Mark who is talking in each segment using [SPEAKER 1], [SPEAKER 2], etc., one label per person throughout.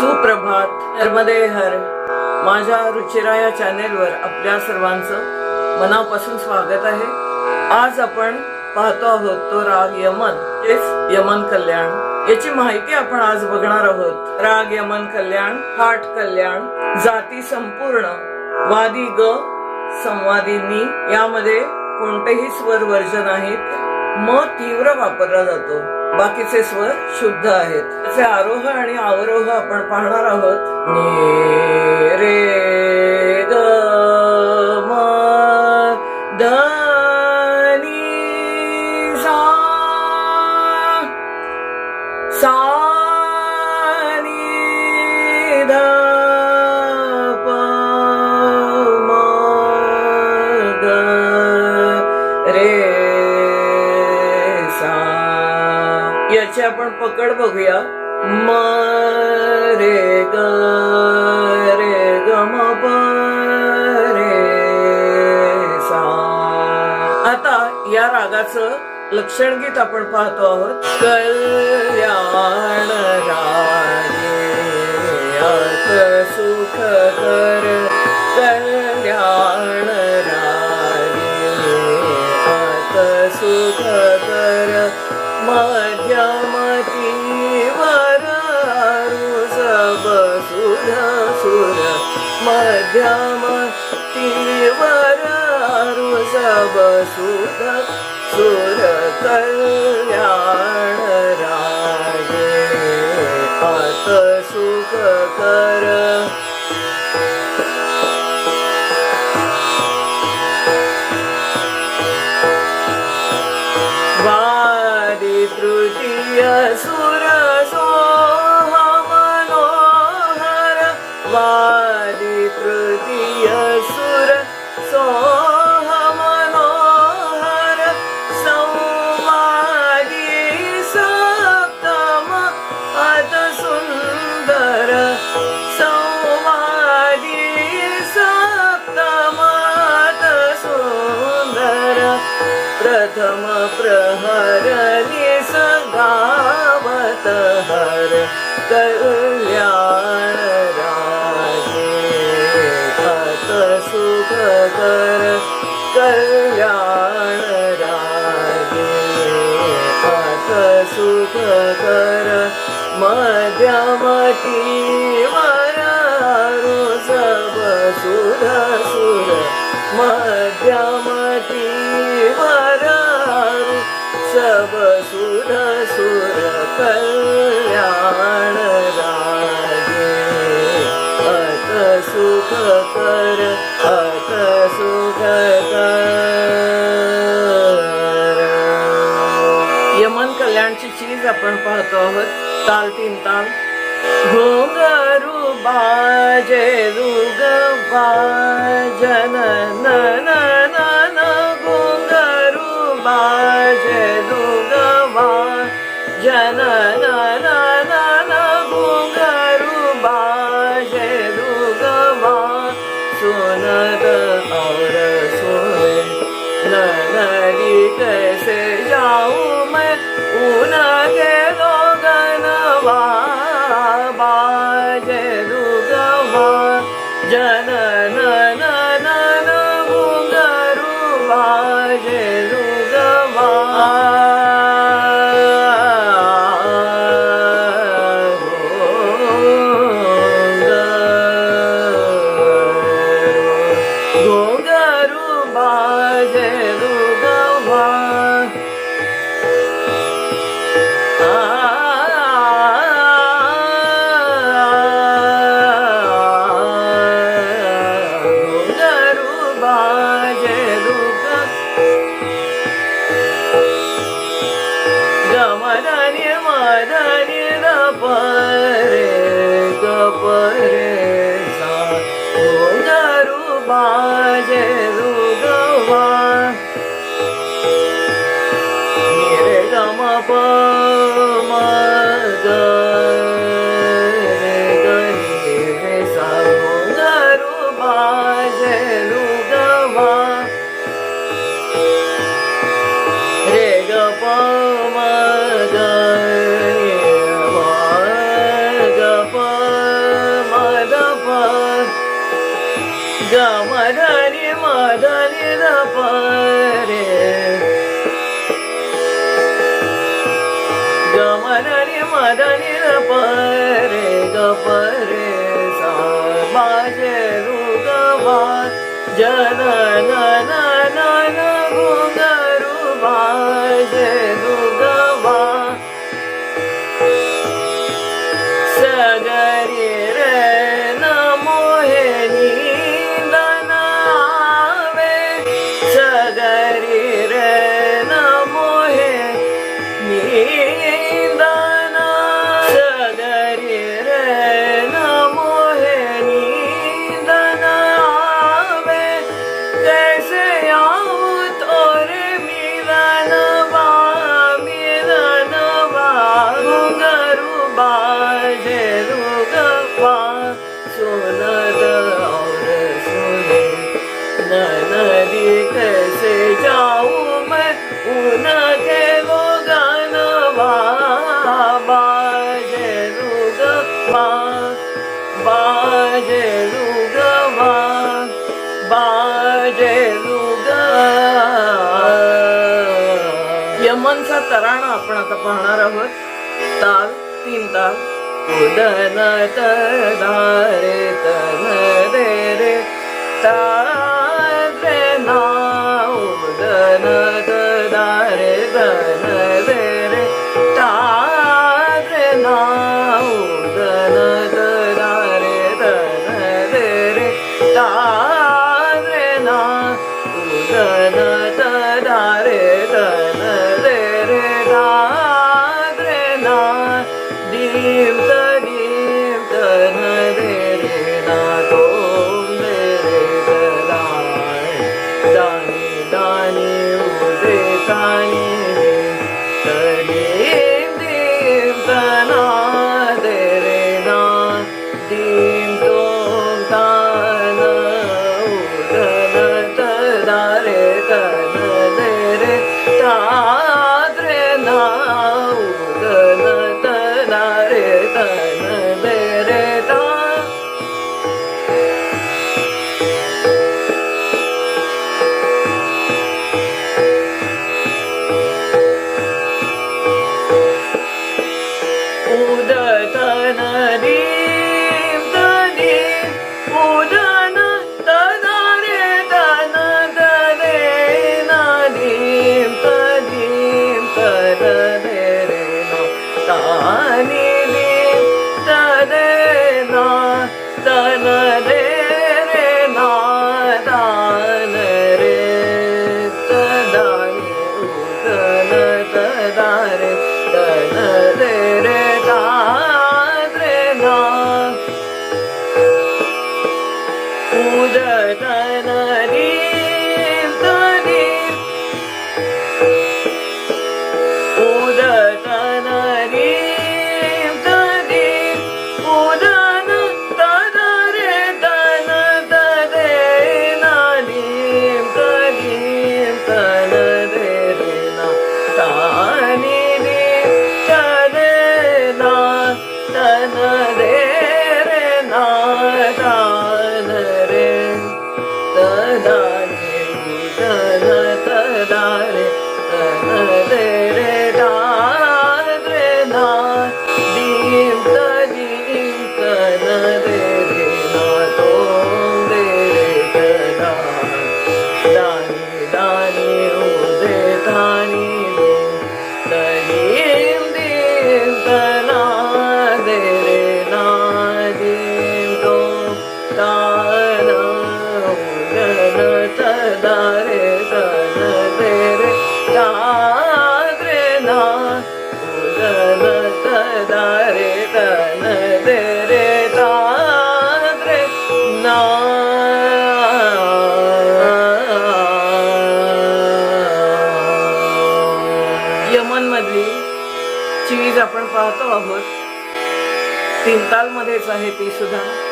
[SPEAKER 1] सुप्रभात नर्मदे हर माझ्या रुचिरा या चॅनेलवर आपल्या सर्वांचं मनापासून स्वागत आहे. आज आपण पाहतो आहोत तो राग यमन तेच यमन कल्याण. याची माहिती आपण आज बघणार आहोत. राग यमन कल्याण हाट कल्याण जाती संपूर्ण वादी ग संवादी नी यामध्ये कोणतेही स्वर वर्जन आहेत म तीव्र वापरला जातो. बाकीचे स्वर शुद्ध आहेत. त्याचे आरोह आणि अवरोह आपण पाहणार आहोत. नी रे ग म नी सा सा नी ध पकड बघूया. म रे ग रे ग म प रे सा. आता या रागाचं लक्षण गीत आपण पाहतो आहोत. कल्याण रागे मर सुर सुर कल्याणरा अप सुख कर। प्रहर कर कल्याण रागे. अत सुख कर अत सुख कर. यमन कल्याणची चीज आपण पाहतो आहोत. ताल तीन ताल. घोंगरू बाजे जाऊं Parani marani da parani परे ग परे सा माझे रुगवा जनगणा पाहणार आहोत. ताल तीन ताल. उदन धारे तन रे ताल. यमनमधली चीज आपण पाहतो आहोत. तिंतालमध्येच आहे ती सुद्धा.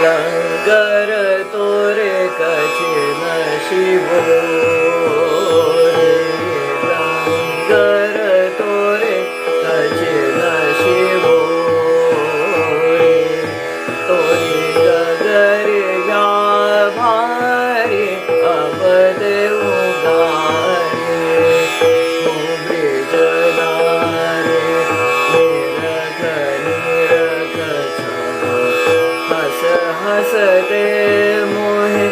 [SPEAKER 1] लंगर तोरे कचे नशिबो. नमस्ते मोहे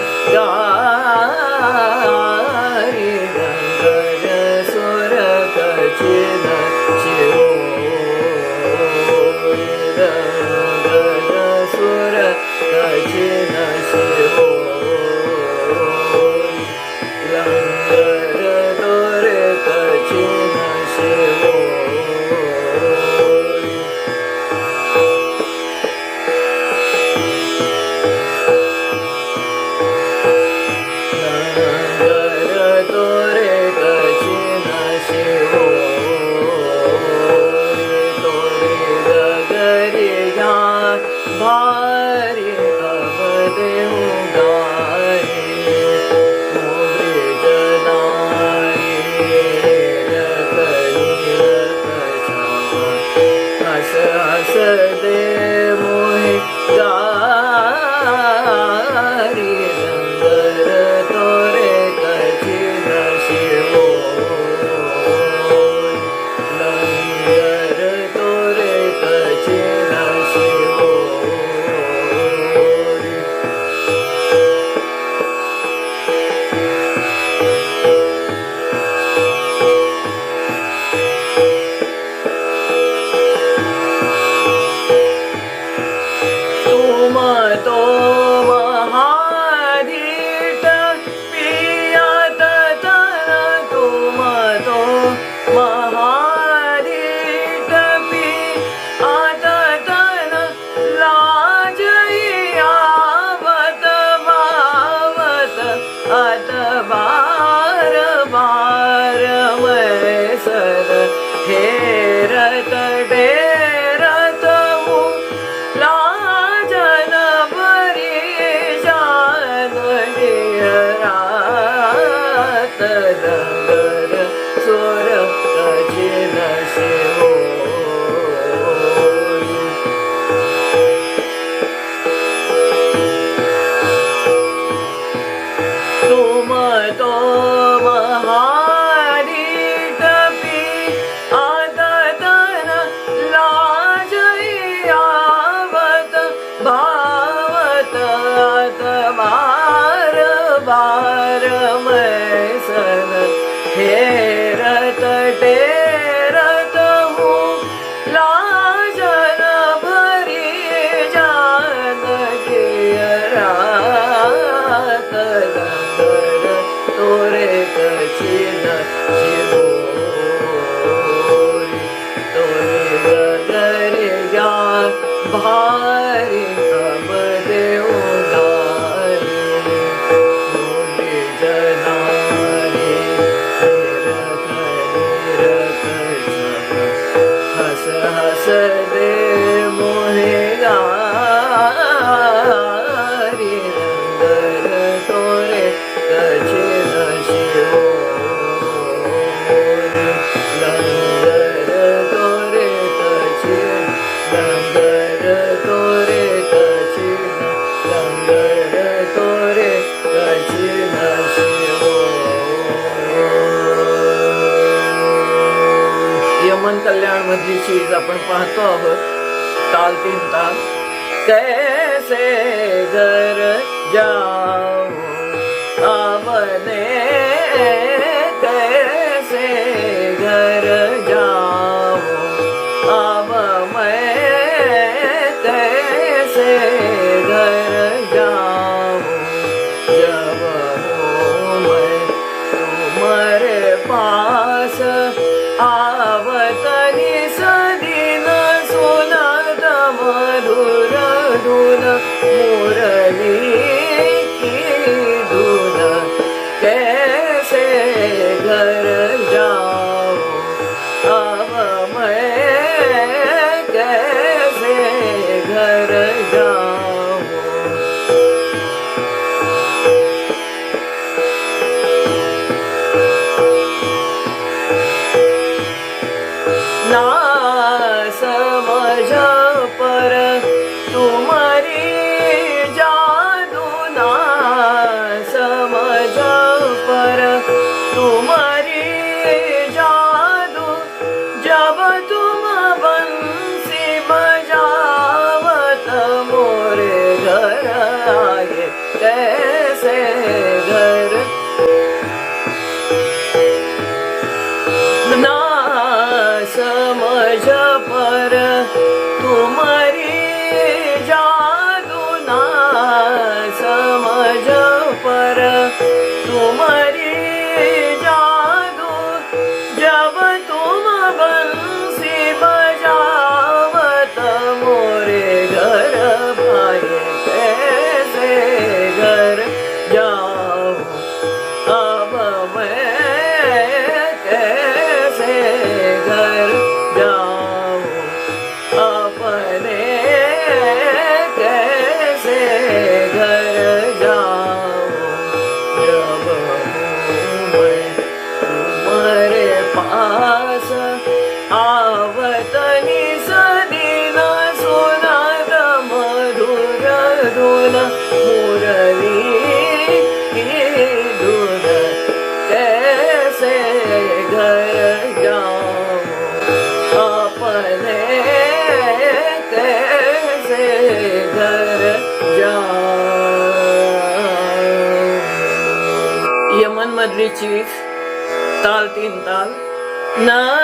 [SPEAKER 1] भारी चीज आपण पाहतो आहोत. ताल तीन ताल कैसे घर जाऊ? जाऊं यमन ताल तीन ताल. नारी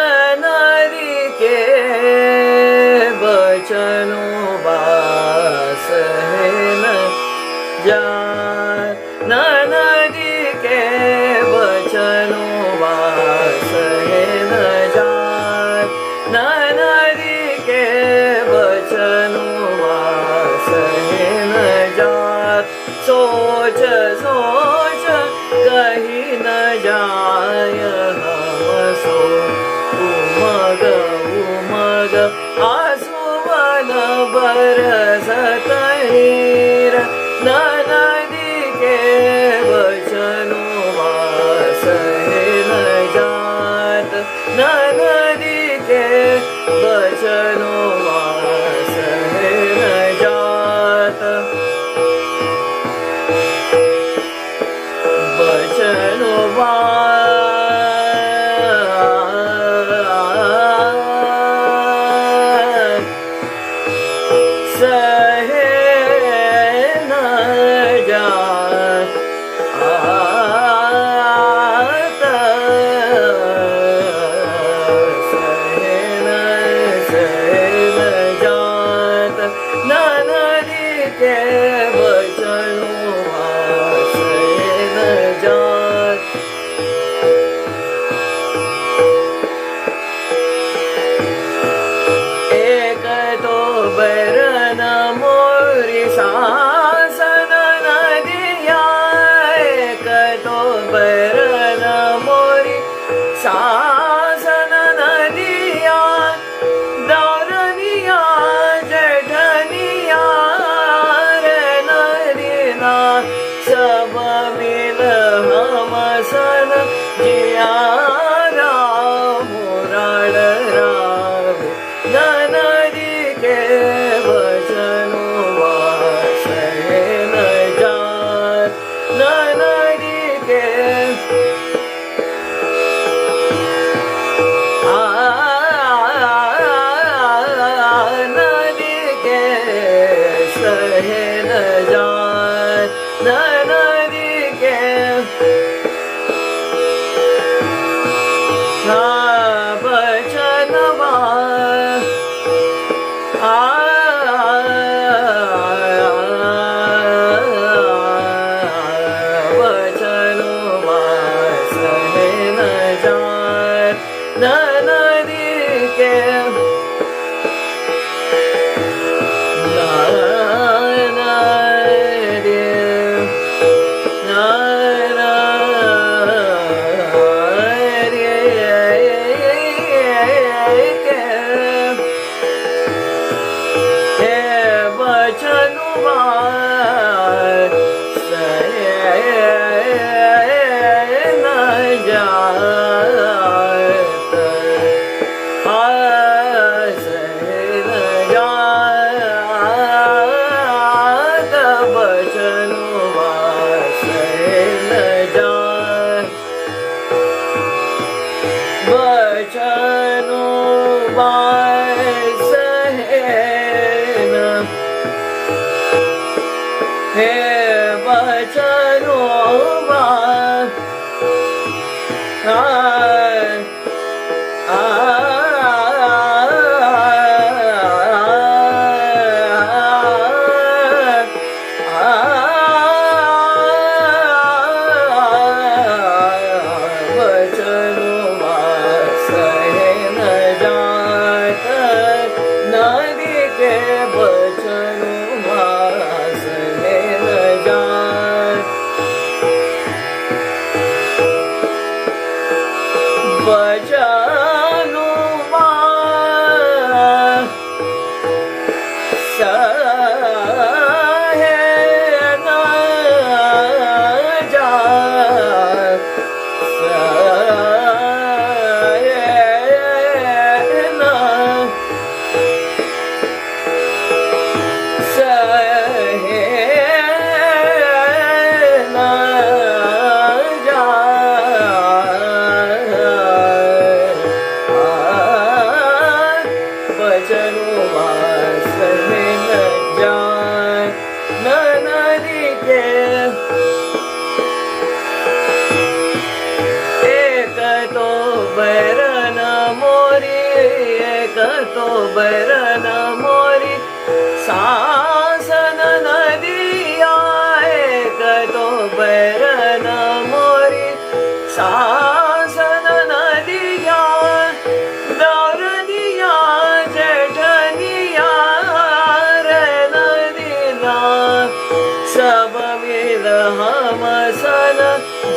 [SPEAKER 1] वेद हम सन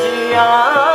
[SPEAKER 1] जिया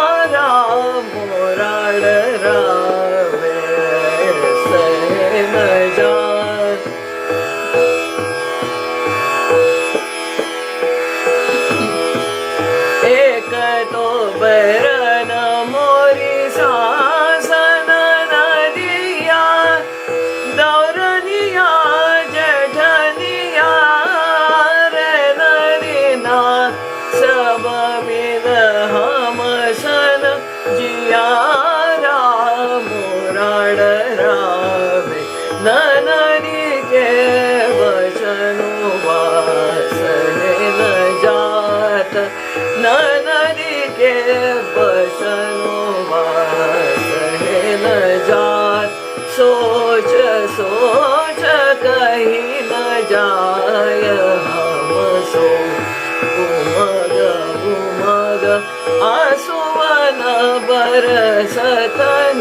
[SPEAKER 1] उमग उमग आसुवन बरसत